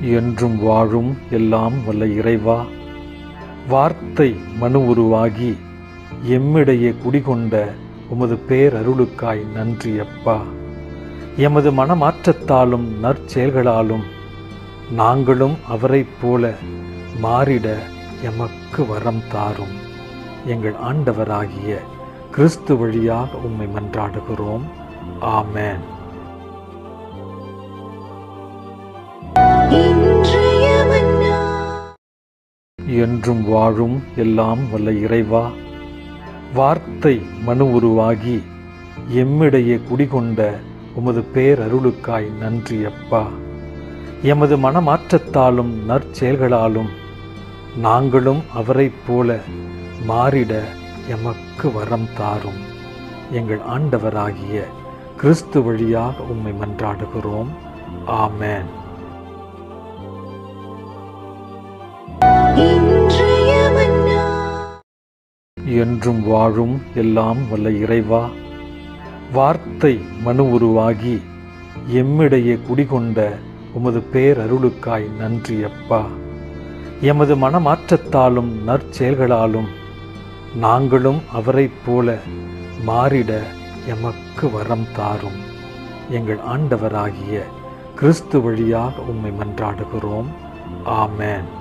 என்றும் வாழும் எல்லாம் வல்ல இறைவா. வார்த்தை மனு உருவாகி எம்மிடையே குடிகொண்ட உமது பேரருளுக்காய் நன்றி அப்பா. எமது மனமாற்றத்தாலும் நற்செயல்களாலும் நாங்களும் அவரைப் போல மாறிட எமக்கு வரம் தாரும். எங்கள் ஆண்டவராகிய கிறிஸ்து வழியாக உம்மை மன்றாடுகிறோம். ஆமென். என்றும் வாழும் எல்லாம் வல்ல இறைவா. வார்த்தை மனு உருவாகி எம்மிடையே குடிகொண்ட உமது பேரருளுக்காய் நன்றி அப்பா. எமது மனமாற்றத்தாலும் நற்செயல்களாலும் நாங்களும் அவரைப் போல மாறிட எமக்கு வரம் தாரும். எங்கள் ஆண்டவராகிய கிறிஸ்து வழியாக உம்மை மன்றாடுகிறோம். ஆமேன். என்றும் வாழும் எல்லாம் வல்ல இறைவா. வார்த்தை மனு உருவாகி எம்மிடையே குடிகொண்ட உமது பேரருளுக்காய் நன்றி அப்பா. எமது மனமாற்றத்தாலும் நற்செயல்களாலும் நாங்களும் அவரைப் போல மாறிட எமக்கு வரம் தாரும். எங்கள் ஆண்டவராகிய கிறிஸ்து வழியாக உம்மை மன்றாடுகிறோம். ஆமேன்.